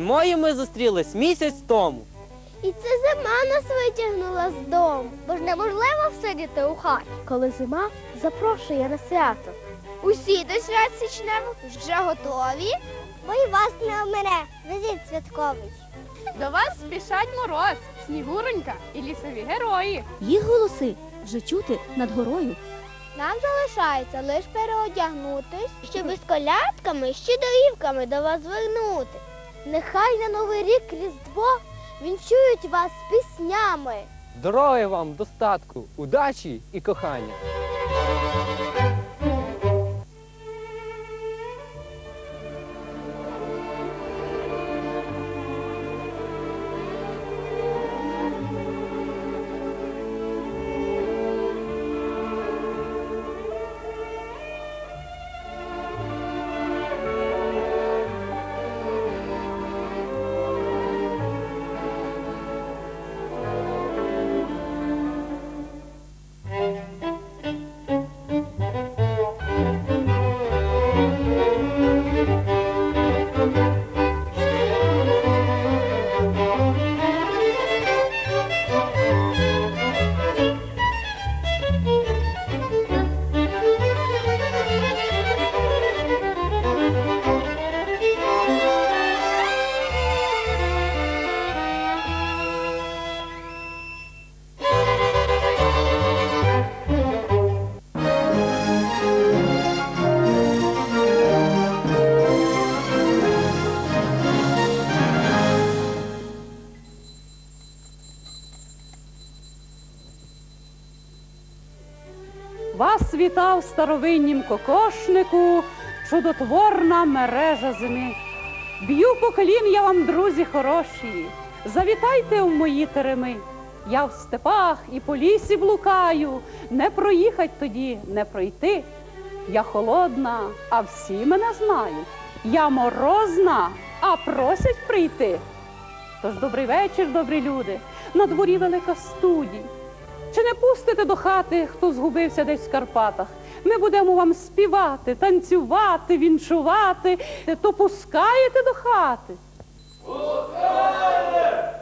ми зустрілись місяць тому. І це зима нас витягнула з дому, бо ж неможливо всидіти у хаті. Коли зима запрошує на свято. Усі до свят січневих вже готові, бо і вас не омине. Візит святковий. До вас спішать мороз, снігуронька і лісові герої. Їх голоси вже чути над горою. Нам залишається лише переодягнутись, щоб із колядками, щедорівками до вас звернути. Нехай на новий рік Різдво вінчують вас піснями. Дороги вам, достатку, удачі і кохання. Вас вітав старовиннім кокошнику, чудотворна мережа зими. Б'ю поклін я вам, друзі хороші, завітайте в мої тереми. Я в степах і по лісі блукаю, не проїхать тоді, не пройти. Я холодна, а всі мене знають. Я морозна, а просять прийти. Тож добрий вечір, добрі люди, на дворі велика студія. Чи не пустите до хати, хто згубився десь в Карпатах? Ми будемо вам співати, танцювати, вінчувати. То пускаєте до хати? Пускаєте!